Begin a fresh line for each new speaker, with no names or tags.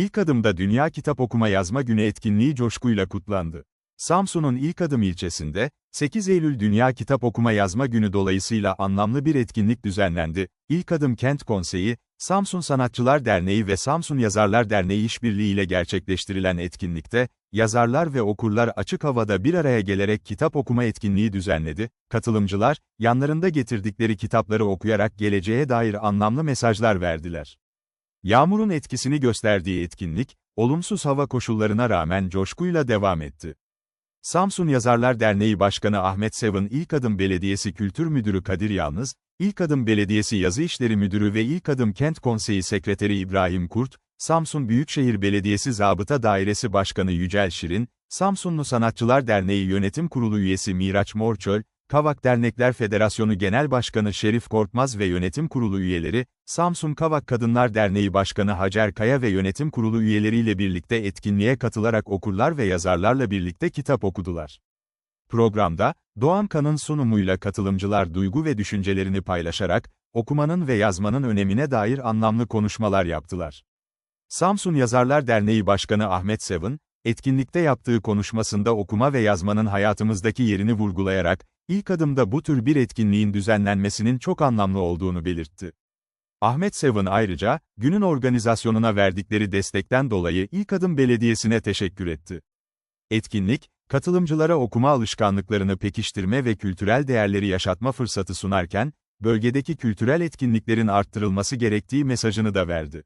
İlk adımda Dünya Kitap Okuma Yazma Günü etkinliği coşkuyla kutlandı. Samsun'un İlk Adım ilçesinde, 8 Eylül Dünya Kitap Okuma Yazma Günü dolayısıyla anlamlı bir etkinlik düzenlendi. İlk Adım Kent Konseyi, Samsun Sanatçılar Derneği ve Samsun Yazarlar Derneği işbirliğiyle gerçekleştirilen etkinlikte, yazarlar ve okurlar açık havada bir araya gelerek kitap okuma etkinliği düzenledi. Katılımcılar, yanlarında getirdikleri kitapları okuyarak geleceğe dair anlamlı mesajlar verdiler. Yağmurun etkisini gösterdiği etkinlik, olumsuz hava koşullarına rağmen coşkuyla devam etti. Samsun Yazarlar Derneği Başkanı Ahmet Sevin İlk Adım Belediyesi Kültür Müdürü Kadir Yalnız, İlk Adım Belediyesi Yazı İşleri Müdürü ve İlk Adım Kent Konseyi Sekreteri İbrahim Kurt, Samsun Büyükşehir Belediyesi Zabıta Dairesi Başkanı Yücel Şirin, Samsunlu Sanatçılar Derneği Yönetim Kurulu üyesi Miraç Morçöl, Kavak Dernekler Federasyonu Genel Başkanı Şerif Korkmaz ve Yönetim Kurulu üyeleri, Samsun Kavak Kadınlar Derneği Başkanı Hacer Kaya ve Yönetim Kurulu üyeleriyle birlikte etkinliğe katılarak okurlar ve yazarlarla birlikte kitap okudular. Programda, Doğan Kan'ın sunumuyla katılımcılar duygu ve düşüncelerini paylaşarak, okumanın ve yazmanın önemine dair anlamlı konuşmalar yaptılar. Samsun Yazarlar Derneği Başkanı Ahmet Sevin, etkinlikte yaptığı konuşmasında okuma ve yazmanın hayatımızdaki yerini vurgulayarak, ilk adımda bu tür bir etkinliğin düzenlenmesinin çok anlamlı olduğunu belirtti. Ahmet Sevin ayrıca, günün organizasyonuna verdikleri destekten dolayı İlk Adım Belediyesi'ne teşekkür etti. Etkinlik, katılımcılara okuma alışkanlıklarını pekiştirme ve kültürel değerleri yaşatma fırsatı sunarken, bölgedeki kültürel etkinliklerin arttırılması gerektiği mesajını da verdi.